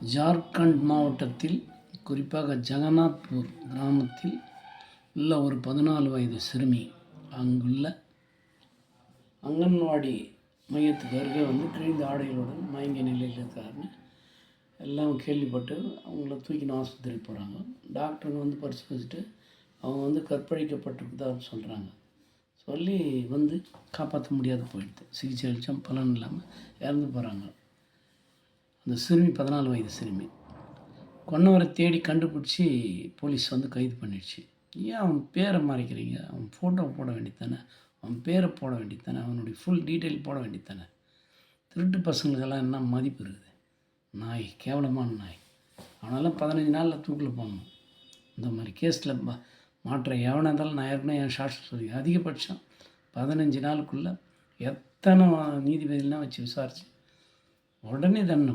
ஜார்க்கண்ட் மாவட்டத்தில் குறிப்பாக ஜெகநாத்பூர் கிராமத்தில் உள்ள ஒரு பதினாலு வயது சிறுமி அங்குள்ள அங்கன்வாடி மையத்துக்கு அருகே வந்து கிழிந்த ஆடைகளுடன் மயங்கிய நிலையில் இருக்காருன்னு எல்லாம் கேள்விப்பட்டு அவங்கள தூக்கின்னு ஆஸ்பத்திரிக்கு போகிறாங்க டாக்டருங்க வந்து பரிசோதிச்சுட்டு அவங்க வந்து கற்பழிக்கப்பட்டிருக்குதான்னு சொல்கிறாங்க சொல்லி வந்து காப்பாற்ற முடியாத போயிடுது. சிகிச்சை அளித்தோம் பலன் இல்லாமல் இறந்து போகிறாங்க அந்த சிறுமி பதினாலு வயது சிறுமி. கொன்னவரை தேடி கண்டுபிடிச்சி போலீஸ் வந்து கைது பண்ணிடுச்சு. ஏன் அவன் பேரை மறைக்கிறீங்க? அவன் ஃபோட்டோ போட வேண்டித்தானே அவன் பேரை போட வேண்டியதானே அவனுடைய ஃபுல் டீட்டெயில் போட வேண்டித்தானே திருட்டு பசங்களுக்கெல்லாம் என்ன மதிப்பு இருக்குது? நாய் கேவலமான நாய். அவனெல்லாம் பதினஞ்சு நாளில் தூக்கில் போடணும். இந்த மாதிரி கேஸில் மா மாற்ற எவனாக இருந்தாலும் நான் ஏற்கனவே என் ஷார்ட்ஸ் சொல்லி அதிகபட்சம் பதினஞ்சு நாளுக்குள்ளே எத்தனை நீதிபதிலாம் வச்சு விசாரித்து உடனே தண்டனை